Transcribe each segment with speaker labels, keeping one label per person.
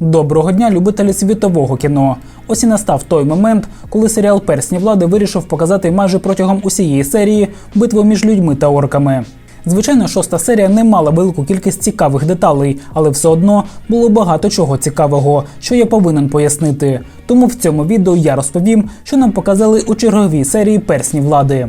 Speaker 1: Доброго дня, любителі світового кіно. Ось і настав той момент, коли серіал Персні влади вирішив показати майже протягом усієї серії битву між людьми та орками. Звичайно, шоста серія не мала велику кількість цікавих деталей, але все одно було багато чого цікавого, що я повинен пояснити. Тому в цьому відео я розповім, що нам показали у черговій серії Персні влади.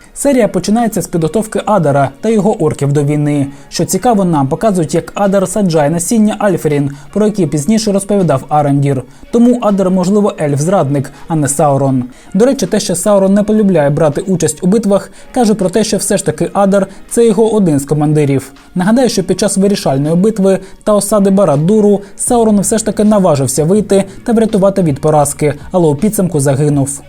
Speaker 1: Серія починається з підготовки Адара та його орків до війни. Що цікаво, нам показують, як Адар саджає насіння Альферін, про які пізніше розповідав Арендір. Тому Адар, можливо, ельф-зрадник, а не Саурон. До речі, те, що Саурон не полюбляє брати участь у битвах, каже про те, що все ж таки Адар це його один з командирів. Нагадаю, що під час вирішальної битви та осади Барад-Дуру Саурон все ж таки наважився вийти та врятувати від поразки, але у підсумку загинув.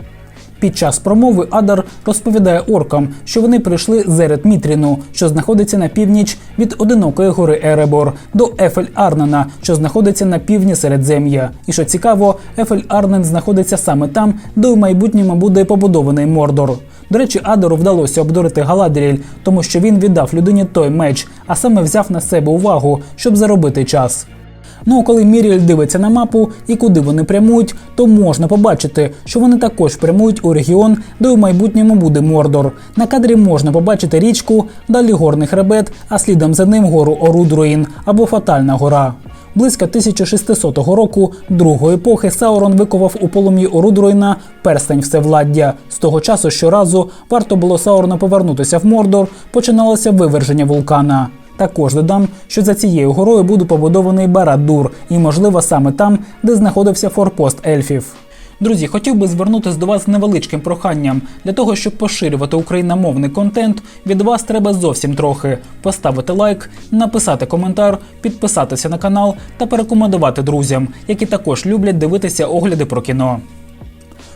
Speaker 1: Під час промови Адар розповідає оркам, що вони прийшли з Ерет Мітріну, що знаходиться на північ від одинокої гори Еребор, до Ефель Арнена, що знаходиться на півдні Середзем'я. І що цікаво, Ефель Арнен знаходиться саме там, де у майбутньому буде побудований Мордор. До речі, Адору вдалося обдурити Галадріль, тому що він віддав людині той меч, а саме взяв на себе увагу, щоб заробити час. Ну коли Міріель дивиться на мапу і куди вони прямують, то можна побачити, що вони також прямують у регіон, де у майбутньому буде Мордор. На кадрі можна побачити річку, далі горний хребет, а слідом за ним гору Орудруїн або Фатальна гора. Близько 1600 року другої епохи Саурон виковав у полум'ї Орудруїна перстень всевладдя. З того часу щоразу варто було Саурона повернутися в Мордор, починалося виверження вулкана. Також додам, що за цією горою буде побудований Барад-Дур, і, можливо, саме там, де знаходився форпост ельфів. Друзі, хотів би звернутися до вас з невеличким проханням. Для того, щоб поширювати україномовний контент, від вас треба зовсім трохи поставити лайк, написати коментар, підписатися на канал та порекомендувати друзям, які також люблять дивитися огляди про кіно.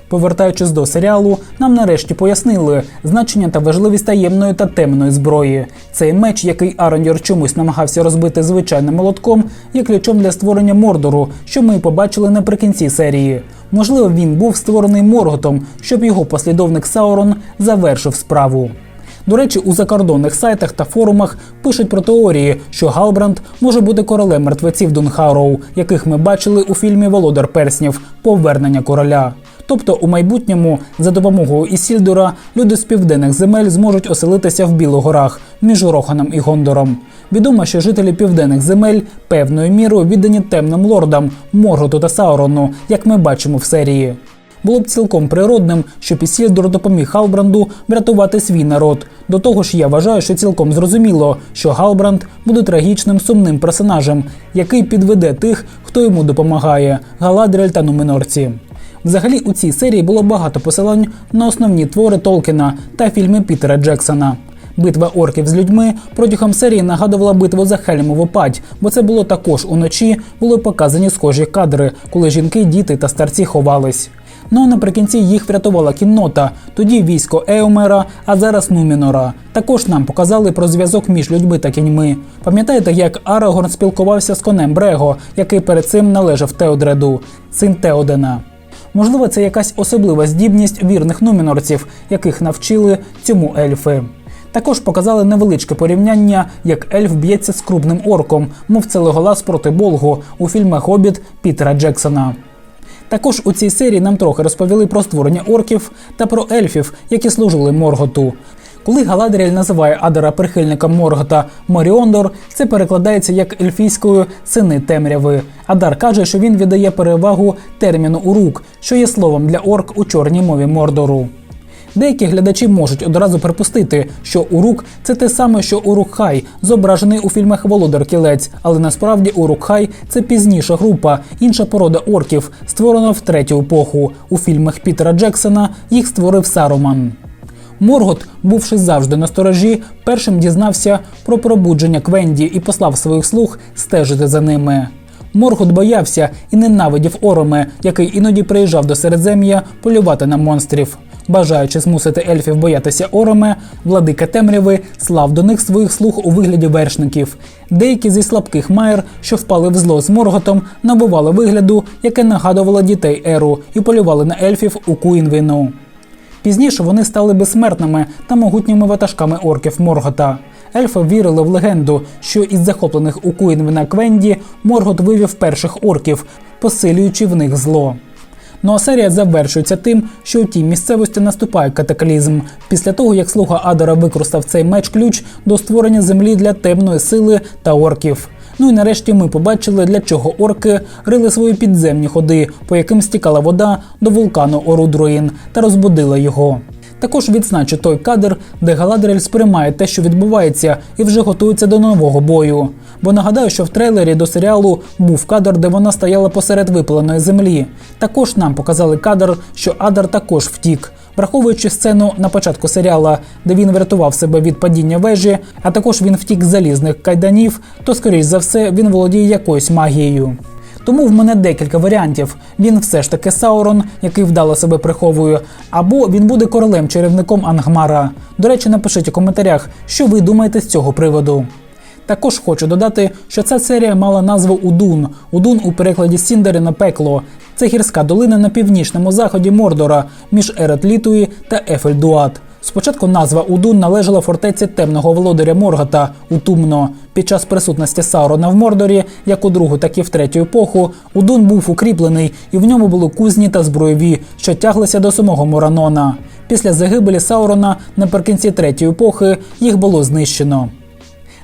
Speaker 1: Повертаючись до серіалу, нам нарешті пояснили значення та важливість таємної та темної зброї. Цей меч, який Арондір чомусь намагався розбити звичайним молотком, є ключом для створення Мордору, що ми побачили наприкінці серії. Можливо, він був створений Морготом, щоб його послідовник Саурон завершив справу. До речі, у закордонних сайтах та форумах пишуть про теорії, що Галбранд може бути королем мертвеців Дунхароу, яких ми бачили у фільмі Володар Перснів Повернення короля. Тобто у майбутньому за допомогою Ісільдора люди з південних земель зможуть оселитися в Білогорах між Роханом і Гондором. Відомо, що жителі південних земель певною мірою віддані темним лордам Морготу та Саурону, як ми бачимо в серії. Було б цілком природним, щоб Ісільдор допоміг Халбранду врятувати свій народ. До того ж, я вважаю, що цілком зрозуміло, що Галбранд буде трагічним сумним персонажем, який підведе тих, хто йому допомагає Галадріель та Нуминорці. Взагалі у цій серії було багато посилань на основні твори Толкіна та фільми Пітера Джексона. Битва орків з людьми протягом серії нагадувала битву за Хельмову падь, бо це було також уночі, були показані схожі кадри, коли жінки, діти та старці ховались. Ну а наприкінці їх врятувала кіннота, тоді військо Еомера, а зараз Нумінора. Також нам показали про зв'язок між людьми та кіньми. Пам'ятаєте, як Арагорн спілкувався з конем Брего, який перед цим належав Теодреду, син Теодена. Можливо, це якась особлива здібність вірних нумінорців, яких навчили цьому ельфи. Також показали невеличке порівняння, як ельф б'ється з крупним орком, мов це Леголас проти Болгу у фільмах Хобіт Пітера Джексона. Також у цій серії нам трохи розповіли про створення орків та про ельфів, які служили Морготу. Коли Галадріель називає Адера прихильником Моргота Моріондор, це перекладається як ельфійською сини темряви. Адар каже, що він віддає перевагу терміну урук, що є словом для орк у чорній мові Мордору. Деякі глядачі можуть одразу припустити, що Урук це те саме, що Урукхай, зображений у фільмах Володар Кілець, але насправді Урукхай це пізніша група, інша порода орків, створена в третю епоху. У фільмах Пітера Джексона їх створив Саруман. Моргот, бувши завжди на сторожі, першим дізнався про пробудження Квенді і послав своїх слуг стежити за ними. Моргот боявся і ненавидів Ороме, який іноді приїжджав до Середзем'я полювати на монстрів. Бажаючи змусити ельфів боятися Ороме, владика темряви слав до них своїх слуг у вигляді вершників. Деякі зі слабких майер, що впали в зло з Морготом, набували вигляду, яке нагадувало дітей Еру, і полювали на ельфів у Куінвіну. Пізніше вони стали безсмертними та могутніми ватажками орків Моргота. Ельфи вірили в легенду, що із захоплених у Куінвіна Квенді Моргот вивів перших орків, посилюючи в них зло. Ну а серія завершується тим, що у тій місцевості наступає катаклізм після того, як слуга Адора використав цей меч-ключ до створення землі для темної сили та орків. Ну і нарешті ми побачили, для чого орки рили свої підземні ходи, по яким стікала вода до вулкану Орудруїн та розбудила його. Також відзначу той кадр, де Галадрель сприймає те, що відбувається, і вже готується до нового бою. Бо нагадаю, що в трейлері до серіалу був кадр, де вона стояла посеред випаленої землі. Також нам показали кадр, що Адар також втік. Враховуючи сцену на початку серіала, де він врятував себе від падіння вежі, а також він втік з залізних кайданів, то скоріш за все він володіє якоюсь магією. Тому в мене декілька варіантів. Він все ж таки Саурон, який вдало себе приховує, або він буде королем-чарівником Ангмара. До речі, напишіть у коментарях, що ви думаєте з цього приводу. Також хочу додати, що ця серія мала назву Удун. Удун у перекладі Сіндери на пекло. Це гірська долина на північному заході Мордора між Еретлітуї та Ефельдуат. Спочатку назва Удун належала фортеці темного володаря Моргота Утумно. Під час присутності Саурона в Мордорі, як у другу, так і в третю епоху, Удун був укріплений, і в ньому були кузні та збройові, що тяглися до самого Моранона. Після загибелі Саурона наприкінці третьої епохи їх було знищено.